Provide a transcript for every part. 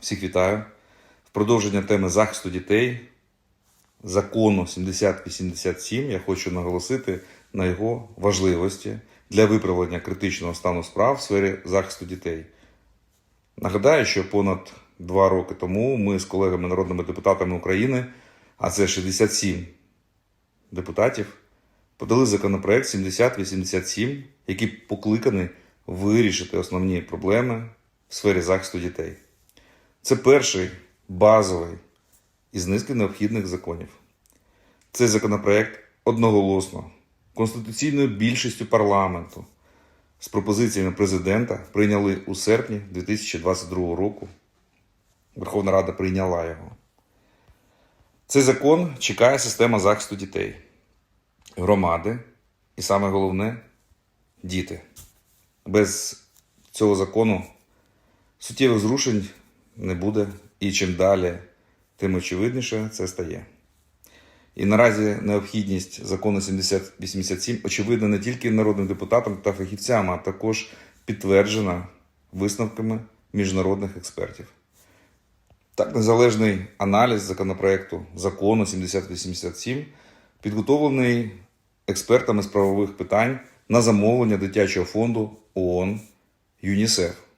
Всіх вітаю. В продовження теми захисту дітей закону 7087 я хочу наголосити на його важливості для виправлення критичного стану справ в сфері захисту дітей. Нагадаю, що понад два роки тому ми з колегами народними депутатами України, а це 67 депутатів, подали законопроект 7087, який покликаний вирішити основні проблеми в сфері захисту дітей. Це перший базовий із низки необхідних законів. Цей законопроект одноголосно, конституційною більшістю парламенту з пропозиціями президента прийняли у серпні 2022 року. Верховна Рада прийняла його. Цей закон чекає система захисту дітей, громади і саме головне діти. Без цього закону суттєвих зрушень не буде, і чим далі, тим очевидніше це стає. І наразі необхідність закону 7087 очевидна не тільки народним депутатам та фахівцям, а також підтверджена висновками міжнародних експертів. Так, незалежний аналіз законопроекту закону 7087 підготовлений експертами з правових питань на замовлення дитячого фонду ООН ЮНІСЕФ.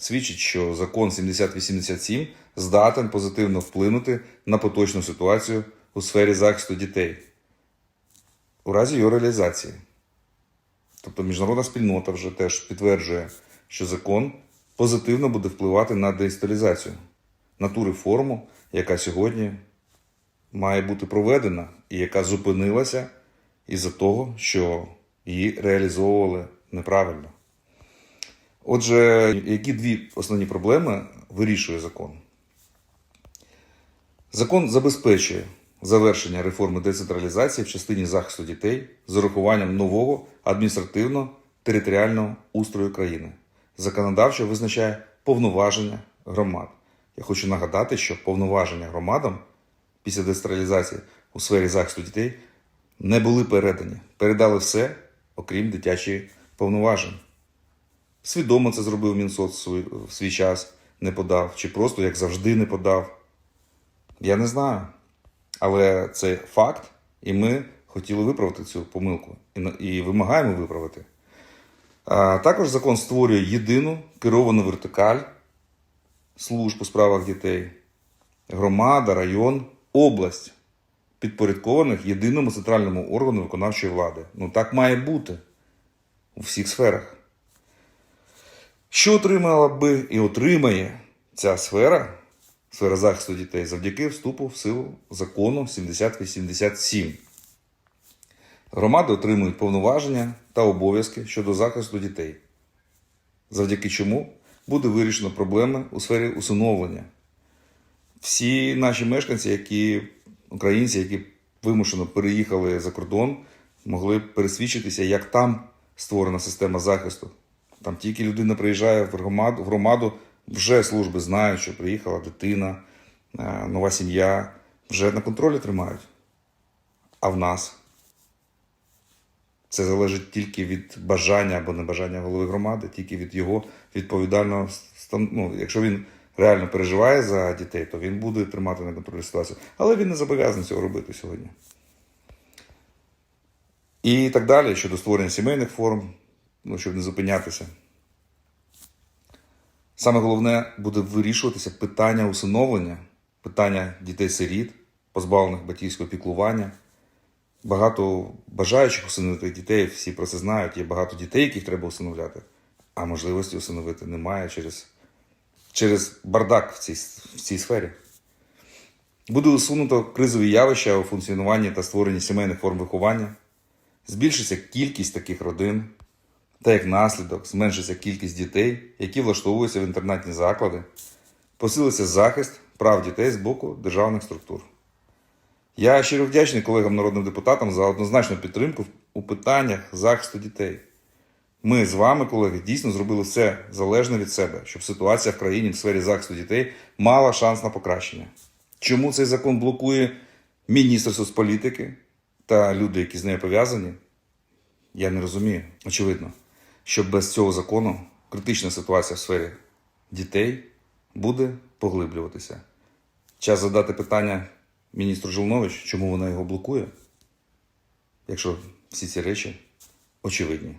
Свідчить, що закон 7087 здатен позитивно вплинути на поточну ситуацію у сфері захисту дітей у разі його реалізації. Тобто міжнародна спільнота вже теж підтверджує, що закон позитивно буде впливати на деінсталізацію, на ту реформу, яка сьогодні має бути проведена і яка зупинилася із-за того, що її реалізовували неправильно. Отже, які дві основні проблеми вирішує закон? Закон забезпечує завершення реформи децентралізації в частині захисту дітей з урахуванням нового адміністративно-територіального устрою країни. Законодавчо визначає повноваження громад. Я хочу нагадати, що повноваження громадам після децентралізації у сфері захисту дітей не були передані. Передали все, окрім дитячої повноважень. Свідомо це зробив Мінсоц в свій- час, не подав, чи просто як завжди не подав. Я не знаю. Але це факт, і ми хотіли виправити цю помилку і вимагаємо виправити. А, також закон створює єдину керовану вертикаль служб у справах дітей, громада, район, область, підпорядкованих єдиному центральному органу виконавчої влади. Ну так має бути у всіх сферах. Що отримала би і отримає ця сфера, сфера захисту дітей, завдяки вступу в силу закону 7087? Громади отримують повноваження та обов'язки щодо захисту дітей, завдяки чому буде вирішено проблеми у сфері усиновлення. Всі наші мешканці, які українці, які вимушено переїхали за кордон, могли пересвідчитися, як там створена система захисту. Там тільки людина приїжджає в громаду, в громаду вже служби знають, що приїхала дитина, е, нова сім'я, вже на контролі тримають. А в нас це залежить тільки від бажання або небажання голови громади, тільки від його відповідального. Ну, якщо він реально переживає за дітей, то він буде тримати на контролі ситуацію. Але він не зобов'язаний цього робити сьогодні. І так далі щодо створення сімейних форм, ну, щоб не зупинятися. Саме головне буде вирішуватися питання усиновлення, питання дітей-сиріт, позбавлених батьківського піклування. Багато бажаючих усиновити дітей, всі про це знають. Є багато дітей, яких треба усиновляти, а можливості усиновити немає через, через бардак в цій, в цій сфері. Буде усунуто кризові явища у функціонуванні та створенні сімейних форм виховання, збільшиться кількість таких родин, та як наслідок зменшиться кількість дітей, які влаштовуються в інтернатні заклади, посилиться захист прав дітей з боку державних структур. Я щиро вдячний колегам народним депутатам за однозначну підтримку у питаннях захисту дітей. Ми з вами, колеги, дійсно зробили все залежне від себе, щоб ситуація в країні в сфері захисту дітей мала шанс на покращення. Чому цей закон блокує міністр соцполітики та люди, які з нею пов'язані? Я не розумію. Очевидно, що без цього закону критична ситуація в сфері дітей буде поглиблюватися. Час задати питання міністру Жилнович, чому вона його блокує, якщо всі ці речі очевидні.